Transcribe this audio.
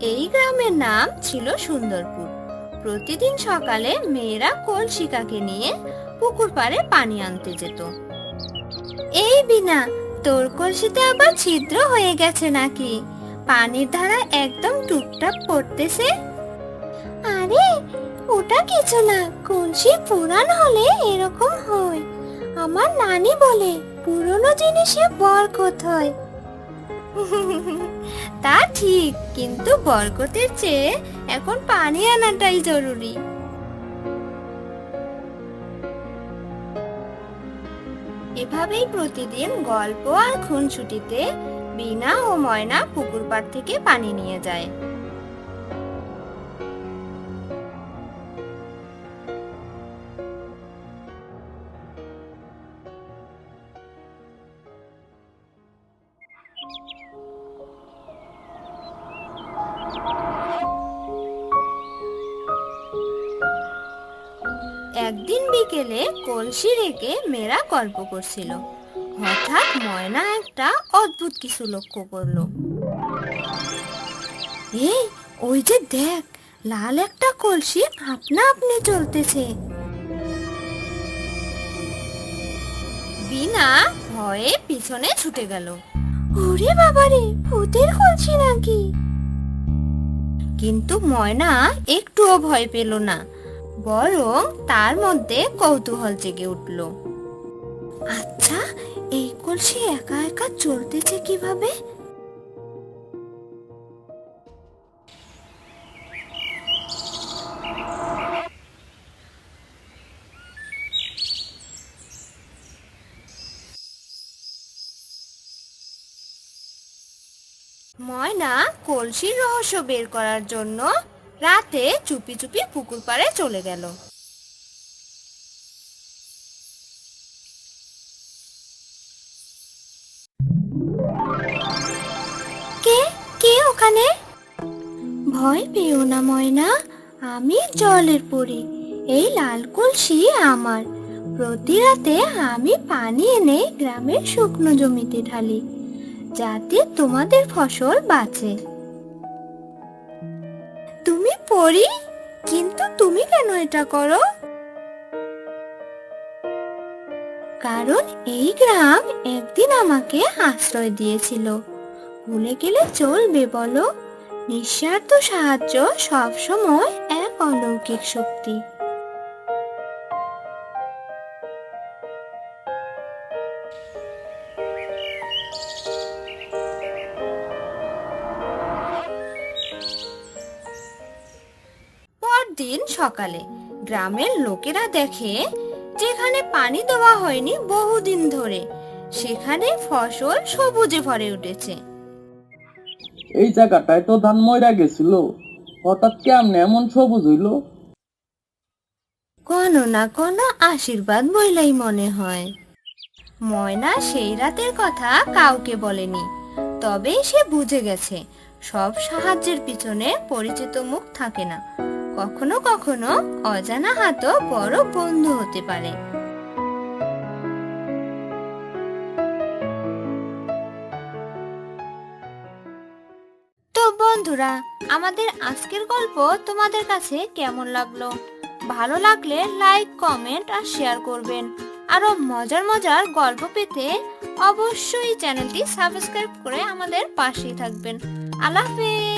এই গ্রামের নাম ছিল সুন্দরপুর। প্রতিদিন সকালে মেয়েরা কলসিকাকে নিয়ে পুকুর পাড়ে পানি আনতে যেত। এই বিনা, তোর কলসিতে আবার ছিদ্র হয়ে গেছে নাকি? পানির ধারা একদম টুকটাক পড়তেছে। আরে, ওটা কিছু না, কলসি পুরান হলে এরকম হয়। আমার নানি বলে, পুরনো জিনিসে বরকত হয়। তা ঠিক, কিন্তু বরকতের চেয়ে এখন পানি আনাটাই জরুরি। এভাবেই প্রতিদিন গল্প আর খুনসুটিতে বিনা ও ময়না পুকুর পাড় থেকে পানি নিয়ে যায়। একদিন বিকেলে কলসি রেখে মেয়েরা গল্প করছিল। হঠাৎ ময়না একটা অদ্ভুত কিছু লক্ষ্য করল। এই, ওই যে দেখ, লাল একটা কলসি আপনা আপনি চলতেছে। বিনা ভয়ে পিছনে ছুটে গেল। ওরে বাবারে, ভূতের কলসি নাকি? কিন্তু ময়না একটুও ভয় পেল না। বরং তার মধ্যে কৌতূহল জেগে উঠল। আচ্ছা এই কলসি একা একা চলতেছে কীভাবে? ময়না কলসির রহস্য বের করার জন্য রাতে চুপি চুপি পুকুর পাড়ে চলে গেল। কে? কে ওখানে? ভয় পেও না ময়না, আমি জলের পরি। এই লাল কলসি আমার। প্রতি রাতে আমি পানি এনে গ্রামের শুকনো জমিতে ঢালি, যাতে তোমাদের ফসল বাঁচে। পড়ি কিন্তু তুমি কেন এটা করো? কারণ এই গ্রাম একদিন আমাকে আশ্রয় দিয়েছিল। ভুলে গেলে চলবে বলো। নিঃস্বার্থ সাহায্য সবসময় এক অলৌকিক শক্তি। পরদিন সকালে গ্রামের লোকেরা দেখে যেখানে পানি দেওয়া হয়নি বহুদিন ধরে সেখানে ফসল সবুজে ভরে উঠেছে। এই জায়গাটায় তো ধান ময়রা গেছিল। হঠাৎ কেমনে এমন সবুজ হইল? কোনো না কোনো আশীর্বাদ বইলাই মনে হয়। ময়না সেই রাতের কথা কাউকে বলেনি তবে সে বুঝে গেছে সব সাহায্যের পিছনে পরিচিত মুখ থাকে না। কখনো কখনো অজানা হাতও বড় বন্ধু হতে পারে। তো বন্ধুরা, আমাদের আজকের গল্প তোমাদের কাছে কেমন লাগল? ভালো লাগলে লাইক কমেন্ট আর শেয়ার করবেন। আরও মজার মজার গল্প পেতে অবশ্যই চ্যানেলটি সাবস্ক্রাইব করে আমাদের পাশেই থাকবেন। আল্লাহ হাফেজ!